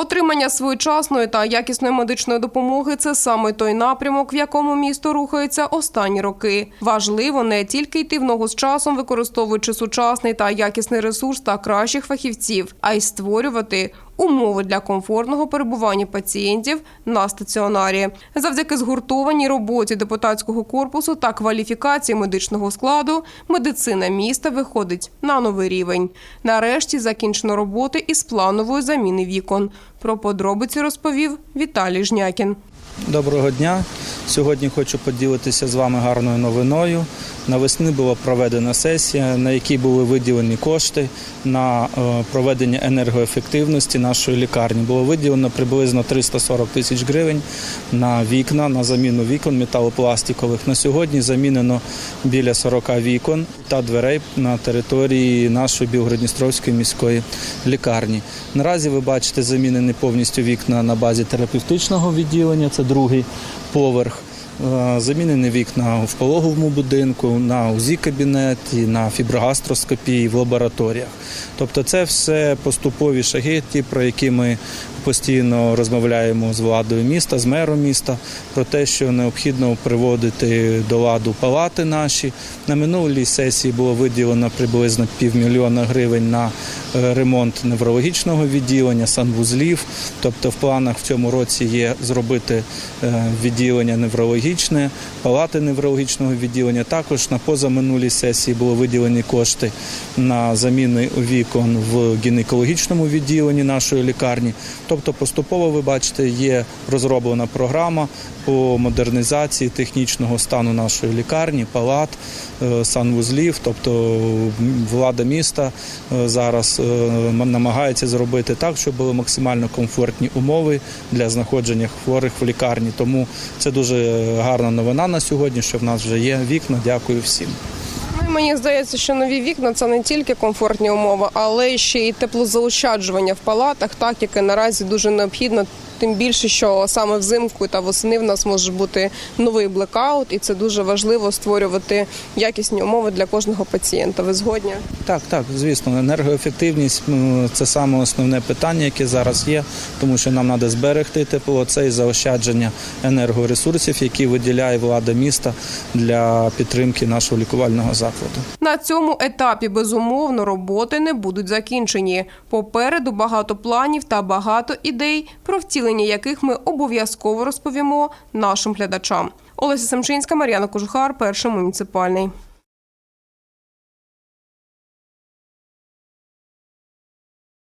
Отримання своєчасної та якісної медичної допомоги це саме той напрямок, в якому місто рухається останні роки. Важливо не тільки йти в ногу з часом, використовуючи сучасний та якісний ресурс та кращих фахівців, а й створювати умови для комфортного перебування пацієнтів на стаціонарі. Завдяки згуртованій роботі депутатського корпусу та кваліфікації медичного складу медицина міста виходить на новий рівень. Нарешті закінчено роботи із планової заміни вікон. Про подробиці розповів Віталій Жнякін. Доброго дня. Сьогодні хочу поділитися з вами гарною новиною. Навесни була проведена сесія, на якій були виділені кошти на е, проведення енергоефективності нашої лікарні. Було виділено приблизно 340 тисяч гривень на вікна, на заміну вікон металопластикових. На сьогодні замінено біля 40 вікон та дверей на території нашої Білгородністровської міської лікарні. Наразі ви бачите замінені повністю вікна на базі терапевтичного відділення. Це другий поверх. Е, Замінені вікна в пологовому будинку, на узі кабінет, і на фіброгастроскопії, в лабораторіях. Тобто, це все поступові шаги, ті, про які ми постійно розмовляємо з владою міста, з мером міста, про те, що необхідно приводити до ладу палати наші. На минулій сесії було виділено приблизно півмільйона гривень на е, ремонт неврологічного відділення, санвузлів. Тобто, в планах в цьому році є зробити е, відділення неврологічне, палати неврологічного відділення. Також на позаминулій сесії було виділені кошти на заміни вікон в гінекологічному відділенні нашої лікарні. Тобто, поступово ви бачите, є розроблена програма по модернізації технічного стану нашої лікарні, палат, е, санвузлів. Тобто влада міста е, зараз е, намагається зробити так, щоб були максимально комфортні умови для знаходження хворих в лікарні. Тому це дуже гарна новина на сьогодні, що в нас вже є вікна. Дякую всім. Мені здається, що нові вікна це не тільки комфортні умови, але ще й теплозаощаджування в палатах, так яке наразі дуже необхідно. Тим більше, що саме взимку та восени в нас може бути новий блекаут, і це дуже важливо створювати якісні умови для кожного пацієнта. Ви згодні? Так, так, звісно, енергоефективність це саме основне питання, яке зараз є, тому що нам треба зберегти тепло, це і заощадження енергоресурсів, які виділяє влада міста для підтримки нашого лікувального закладу. На цьому етапі безумовно роботи не будуть закінчені. Попереду багато планів та багато ідей, про втілення яких ми обов'язково розповімо нашим глядачам. Олеся Семчинська, Мар'яна Кожухар, перший муніципальний.